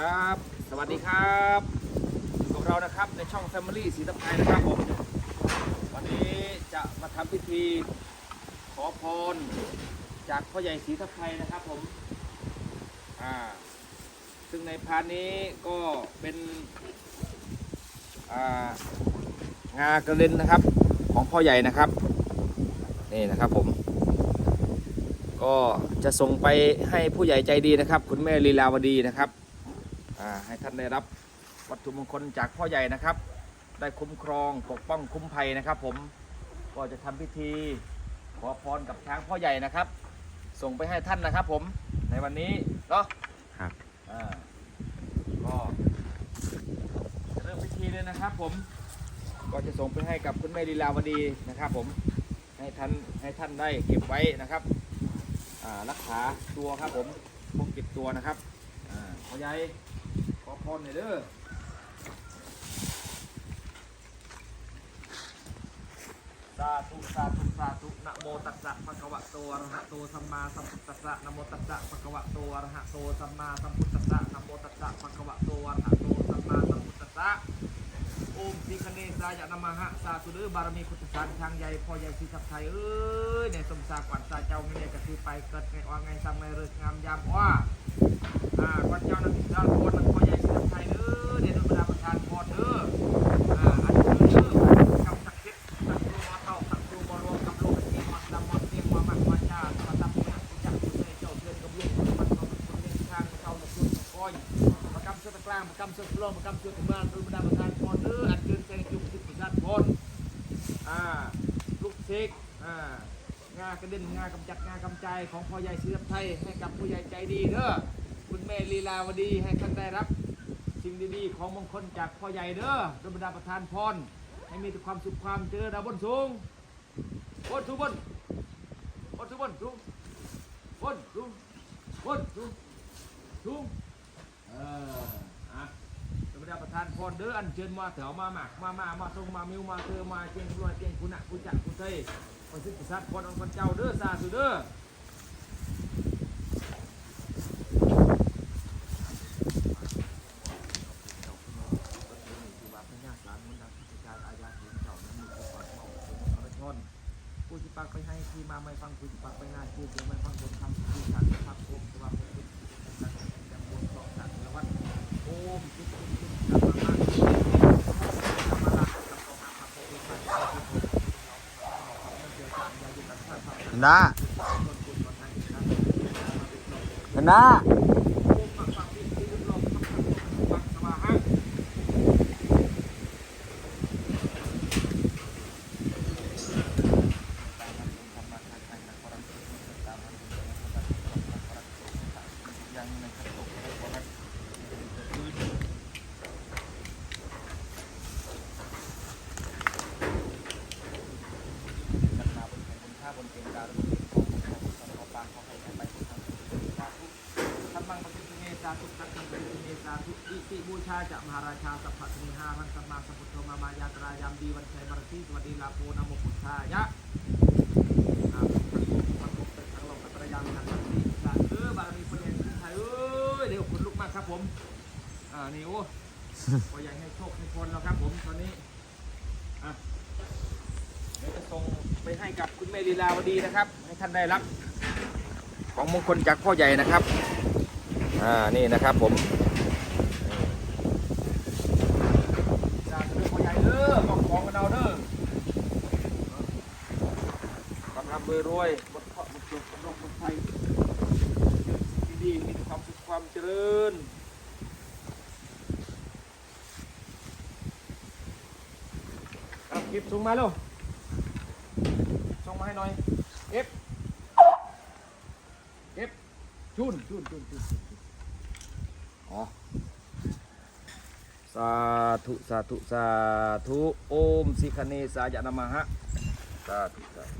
ครับ สวัสดีครับกับเรานะครับในช่อง Family สีตะไคร้นะครับผมวันนี้จะมาทำพิธีขอพรจากพ่อใหญ่สีตะไคร้นะครับผมอ่าซึ่งในพานนี้ก็เป็นอ่างากระเด็นนะครับของพ่อใหญ่นะครับนี่นะครับผมก็จะส่งไปให้ผู้ใหญ่ใจดีนะครับ คุณแม่ลีลาวดีนะครับ ให้ท่านได้รับวัตถุมงคลจากพ่อใหญ่นะครับ ได้คุ้มครองปกป้องคุ้มภัยนะครับ ผมก็จะทำพิธีขอพรกับช้างพ่อใหญ่นะครับ ส่งไปให้ท่านนะครับ ผมในวันนี้เนาะครับอ่าก็จะเริ่มพิธีเลยนะครับผมก็จะส่งไปให้กับคุณแม่ลีลาวดีนะครับผมให้ท่านให้ท่านได้เก็บไว้นะครับอ่ารักษาตัวครับผมพกเก็บตัวนะครับอ่าพ่อใหญ่ข อพรหน่อยเด้อสาธุสาธุสาธุนะโมตัสสะภะคะวะโตอะระหะโตสัมมาสัมพุทธัสสะนะโมตัสสะภะคะวะโตอะระหะโตสัมมาสัมพุทธัสสะนะโมตัสสะภะคะวะโตอะระหะโตสัมมาสัมพุทธัสสะโอมสีคเนสายะนามหะสาธุเด้อบารมีพุทธสารทางใหญ่พ่อใหญ่สีทับไทยเอ้ยในสมสากวันสาเจ้าไม่ได้กระทือไปเกิดไงว่าไงซ้ำไงเริกงามยามว่าอ่าวันเจ้านั้นดาวโคนนั้นพ่อใหญ่ ลางมากำสื้อโลมากำสื้อถึงบ้านรู้บรรดาประธานพรเอออันเกินใจจุกจิตประชาพรอ่าลูกเสกอ่างากระเด็นงากำจัดงากำใจายของพ่อใหญ่ศิลปไทยให้กับผู้ใหญ่ใจดีเด้อคุณแม่ลีลาวดีให้ท่านได้รับ สิ่งดีๆของมงคลจากพ่อใหญ่เด้อรู้บรรดาประธานพรให้มีแต่ความสุขความเจริญดาวบนสูงบนสูงบนบนสูงบนสูงบนสูงบนสูงสูงเออ อะธรรมดานพรเด้ออันเชิญมาแถวมาหมากมามามาทรงมามิวมาเธอมาเจียงรวยเจียงคุณะคุณจักคุณเทยมาซึ่งประสาทพรอันคนเจ้าเด้อสาธุเด้อผู้ที่ปักไปให้ที่มาไม่ฟังผู้ที่ปักไปหน้าที่เดียวไม่ฟังบนคำที่ขัดพักโคมสว่าเป็นผู้ที่ปักไปจำบนสองสัตว์ละวันโอมทุกคนทุกสัตว์ละวันธรรมะละสัมปะหะพระโพธิสัตว์พระพุทธเจ้า เจ้าอยู่กับท่านพระนะคนคุณคนไทยนะ นะ โอมปักปักที่ที่ลมปักปักสวาหะ ธรรมังปฏิทิเนสาธุสังฆังปฏิทิเนสาธุอิติบูชาจะมหาราชาสัพพะเนหาพันสัมมาสัมพุทโธมามายาตรายามดีวันชัยบารตีสวัสดีลาโพนโมพุทธายะอ่าพันธุเป็นทั้งโลกอัตรยามทันทันทีสาธุเออบารมีพระเยซูไทยเอ้ยเดี๋ยวคนลุกมากครับผม อ่า นี่โอ้พอใหญ่ให้โชคให้พรแล้วครับผม ตอนนี้ อะ จะส่งไปให้กับคุณแม่ลีลาวดีนะครับ ให้ท่านได้รับของมงคลจากพ่อใหญ่นะครับอ่านี่นะครับผมจากเรื่องพ่อใหญ่เด้อของของกันเอาเด้อความร่ำรวยรวยหมดเคราะห์หมดโศกหมดโรคหมดภัยดีมีความสุขความเจริญเอาเก็บส่งมาเร็ว หน่อยเก็บเก็บจุนชุนชุนชุนจุนจุนอ๋อสาธุสาธุสาธุโอมสิคเนสายะนามหะสาธุสาธุ